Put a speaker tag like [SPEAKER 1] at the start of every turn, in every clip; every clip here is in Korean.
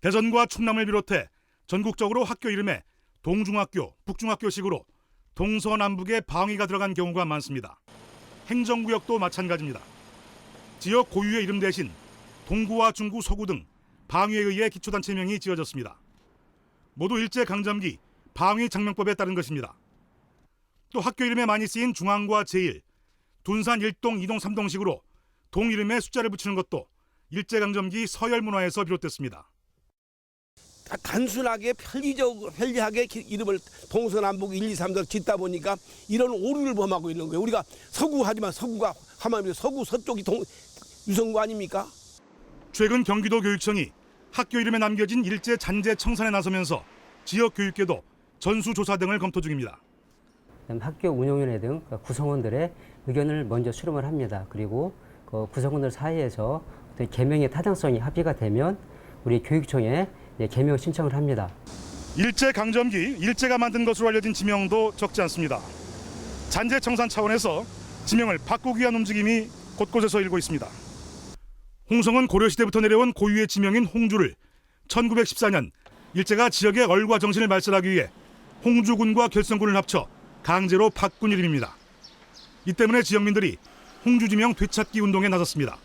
[SPEAKER 1] 대전과 충남을 비롯해 전국적으로 학교 이름에 동중학교, 북중학교식으로 동서남북의 방위가 들어간 경우가 많습니다. 행정구역도 마찬가지입니다. 지역 고유의 이름 대신 동구와 중구, 서구 등 방위에 의해 기초단체명이 지어졌습니다. 모두 일제 강점기 방위 장명법에 따른 것입니다. 또 학교 이름에 많이 쓰인 중앙과 제일, 둔산 1동, 2동, 3동식으로 동 이름에 숫자를 붙이는 것도 일제 강점기 서열 문화에서 비롯됐습니다.
[SPEAKER 2] 다 단순하게 편리적 편리하게 기- 이름을 동서남북 1, 2, 3등 짓다 보니까 이런 오류를 범하고 있는 거예요. 우리가 서구 하지만 서구가 하면 서구 서쪽이 동 유성구 아닙니까?
[SPEAKER 1] 최근 경기도 교육청이 학교 이름에 남겨진 일제 잔재 청산에 나서면서 지역 교육계도 전수조사 등을 검토 중입니다.
[SPEAKER 3] 학교 운영위원회 등그 구성원들의 의견을 먼저 수렴을 합니다. 그리고 그 구성원들 사이에서 개명의 타당성이 합의가 되면 우리 교육청에 예, 개명 신청을 합니다.
[SPEAKER 1] 일제 강점기 일제가 만든 것으로 알려진 지명도 적지 않습니다. 잔재 청산 차원에서 지명을 바꾸기 위한 움직임이 곳곳에서 일고 있습니다. 홍성은 고려시대부터 내려온 고유의 지명인 홍주를 1914년 일제가 지역의 얼과 정신을 말살하기 위해 홍주군과 결성군을 합쳐 강제로 바꾼 이름입니다. 이 때문에 지역민들이 홍주 지명 되찾기 운동에 나섰습니다.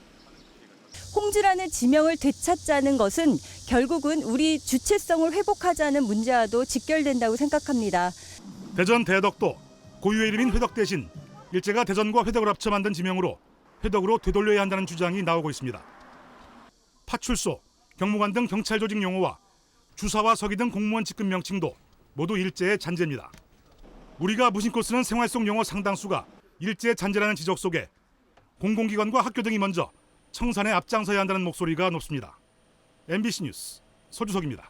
[SPEAKER 4] 홍주라는 지명을 되찾자는 것은 결국은 우리 주체성을 회복하자는 문제와도 직결된다고 생각합니다.
[SPEAKER 1] 대전 대덕도 고유의 이름인 회덕 대신 일제가 대전과 회덕을 합쳐 만든 지명으로 회덕으로 되돌려야 한다는 주장이 나오고 있습니다. 파출소, 경무관 등 경찰 조직 용어와 주사와 서기 등 공무원 직급 명칭도 모두 일제의 잔재입니다. 우리가 무심코 쓰는 생활 속 용어 상당수가 일제의 잔재라는 지적 속에 공공기관과 학교 등이 먼저 청산에 앞장서야 한다는 목소리가 높습니다. MBC 뉴스 서주석입니다.